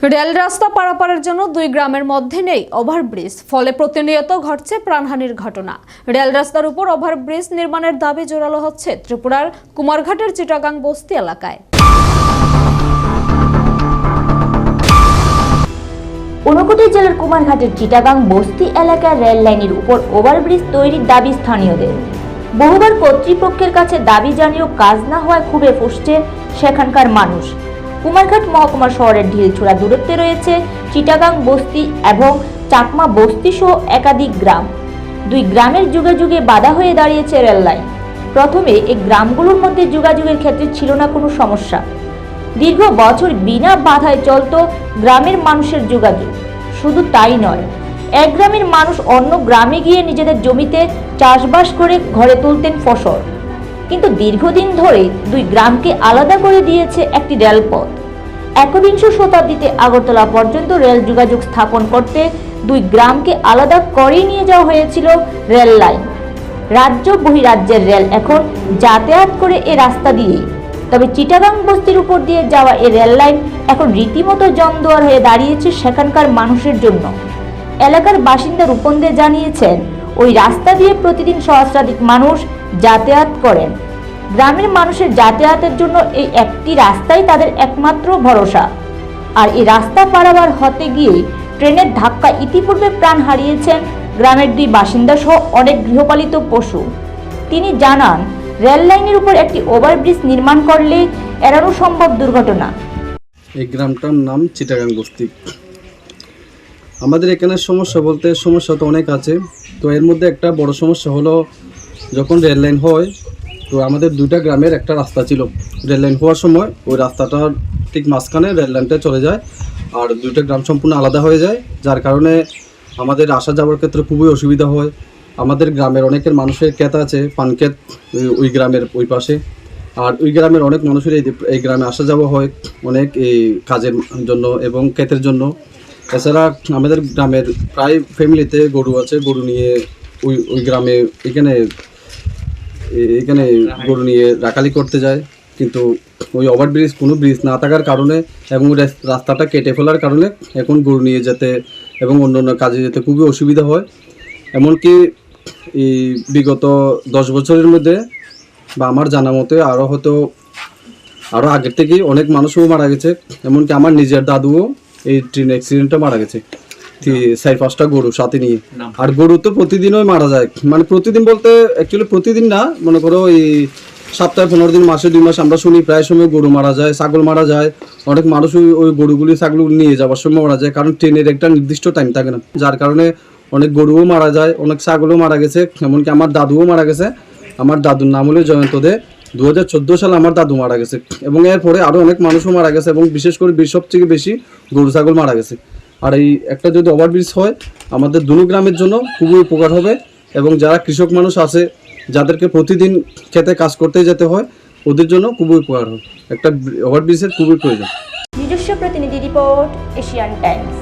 Rail রাস্তা পারাপারের জন্য দুই গ্রামের মধ্যে নেই ওভারব্রিজ। ফলে প্রতিনিয়ত ঘটছে প্রাণহানির ঘটনা। রেল রাস্তার উপর ওভারব্রিজ নির্মাণের দাবি জোরালো হচ্ছে ত্রিপুরার কুমারঘাটের চিটাগাং বস্তি এলাকায়। ঊনকোটি জেলার কুমারঘাটের চিটাগাং বস্তি এলাকার রেল লাইনের উপর ওভারব্রিজ তৈরির দাবি স্থানীয়দের। বহুবার কর্তৃপক্ষের কাছে দাবি জানিয়েও কাজ না হওয়ায় খুবই ফুসছে সেখানকার মানুষ। কুমারঘাট মহকুমা শহরের ঢিলছোড়া দূরত্বে রয়েছে চিটাগাং, বস্তি এবং চাকমা বস্তি সহ একাধিক গ্রাম। দুই গ্রামের যুগে যুগে বাধা হয়ে দাঁড়িয়েছে রেল লাইন। প্রথমে এই গ্রামগুলোর মধ্যে যোগাযোগের ক্ষেত্রে ছিল না কোনো সমস্যা। দীর্ঘ বছর বিনা বাধায় চলত গ্রামের মানুষের যোগাযোগ। শুধু তাই নয়, এক গ্রামের মানুষ অন্য গ্রামে গিয়ে নিজেদের জমিতে চাষবাস করে ঘরে তুলতেন ফসল। কিন্তু দীর্ঘদিন ধরে দুই গ্রামকে আলাদা করে দিয়েছে একটি রেলপথ। একবিংশ শতাব্দীতে আগরতলা পর্যন্ত রেল যোগাযোগ স্থাপন করতে দুই গ্রামকে আলাদা করেই নিয়ে যাওয়া হয়েছিল রেল লাইন। রাজ্য বহিরাজ্যের রেল এখন যাতায়াত করে এ রাস্তা দিয়েই। তবে চিটাগাং বস্তির উপর দিয়ে যাওয়া এ রেল লাইন এখন রীতিমতো জমদুয়ার হয়ে দাঁড়িয়েছে সেখানকার মানুষের জন্য। এলাকার বাসিন্দা রূপন্দে জানিয়েছেন ওই রাস্তা দিয়ে প্রতিদিন সহস্রাধিক মানুষ যাতায়াত করেন। গ্রামের মানুষের যাতায়াতের জন্য এই একটি রাস্তাই তাদের একমাত্র ভরসা। আর এই রাস্তা পারাবার হতে গিয়ে ট্রেনের ধাক্কা ইতিপূর্বে প্রাণ হারিয়েছেন গ্রামের দুই বাসিন্দা সহ অনেক গৃহপালিত পশু। তিনি জানান, রেল লাইনের উপর একটি ওভারব্রিজ নির্মাণ করলে এড়ানো সম্ভব দুর্ঘটনা। এই গ্রামটার নাম চিটাগাং বস্তি। আমাদের এখানে সমস্যা বলতে সমস্যা তো অনেক আছে। তো এর মধ্যে একটা বড় সমস্যা হলো, যখন রেল লাইন হয়, তো আমাদের দুইটা গ্রামের একটা রাস্তা ছিল। রেল লাইন হওয়ার সময় ওই রাস্তাটার ঠিক মাঝখানে রেল লাইনটা চলে যায় আর দুইটা গ্রাম সম্পূর্ণ আলাদা হয়ে যায়, যার কারণে আমাদের আসা যাওয়ার ক্ষেত্রে খুবই অসুবিধা হয়। আমাদের গ্রামের অনেকের মানুষের ক্ষেত আছে, পান ক্ষেত, ওই- গ্রামের ওই পাশে। আর ওই গ্রামের অনেক মানুষের এই গ্রামে আসা যাওয়া হয় অনেক এই কাজের জন্য এবং ক্ষেতের জন্য। এছাড়া আমাদের গ্রামের প্রায় ফ্যামিলিতে গরু আছে, গরু নিয়ে ওই ওই গ্রামে এখানে এখানে গরু নিয়ে রাখালি করতে যায়। কিন্তু ওই ওভারব্রিজ কোনো ব্রিজ না থাকার কারণে এবং রাস্তাটা কেটে ফেলার কারণে এখন গরু নিয়ে যেতে এবং অন্য অন্য কাজে যেতে খুবই অসুবিধা হয়। এমনকি এই বিগত দশ বছরের মধ্যে বা আমার জানা মতে আরও হয়তো আরও আগের থেকেই অনেক মানুষও মারা গেছে। এমনকি আমার নিজের দাদুও এই ট্রেন অ্যাক্সিডেন্টে মারা গেছে। চার পাঁচটা গরু সাথে নিয়ে। আর গরু তো প্রতিদিনই মারা যায়। মানে প্রতিদিন বলতে অ্যাকচুয়ালি প্রতিদিন না, মনে করো এই সপ্তাহে পনেরো দিন, মাসে দুই মাস আমরা শুনি, প্রায় সময় গরু মারা যায়, ছাগল মারা যায়। অনেক মানুষ ওই- ওই গরুগুলি ছাগলগুলি নিয়ে যাওয়ার সময় মারা যায়, কারণ ট্রেনের একটা নির্দিষ্ট টাইম থাকে না। যার কারণে অনেক গরুও মারা যায়, অনেক ছাগলও মারা গেছে। এমনকি আমার দাদুও মারা গেছে। আমার দাদুর নাম হলো জয়ন্ত দে। দু হাজার চোদ্দ সালে আমার দাদু মারা গেছে এবং এরপরে আরও অনেক মানুষও মারা গেছে এবং বিশেষ করে বেশ- সবথেকে বেশি গরু, ছাগল মারা গেছে। আর এই একটা যদি ওভারব্রিজ হয়, আমাদের দুনো গ্রামের জন্য খুবই উপকার হবে এবং যারা কৃষক মানুষ আছে, যাদেরকে প্রতিদিন খেতে কাজ করতে যেতে হয়, ওদের জন্য খুবই উপকার হবে। একটা ওভারব্রিজের খুবই প্রয়োজন। নিজস্ব প্রতিনিধি রিপোর্ট, এশিয়ান টাইমস।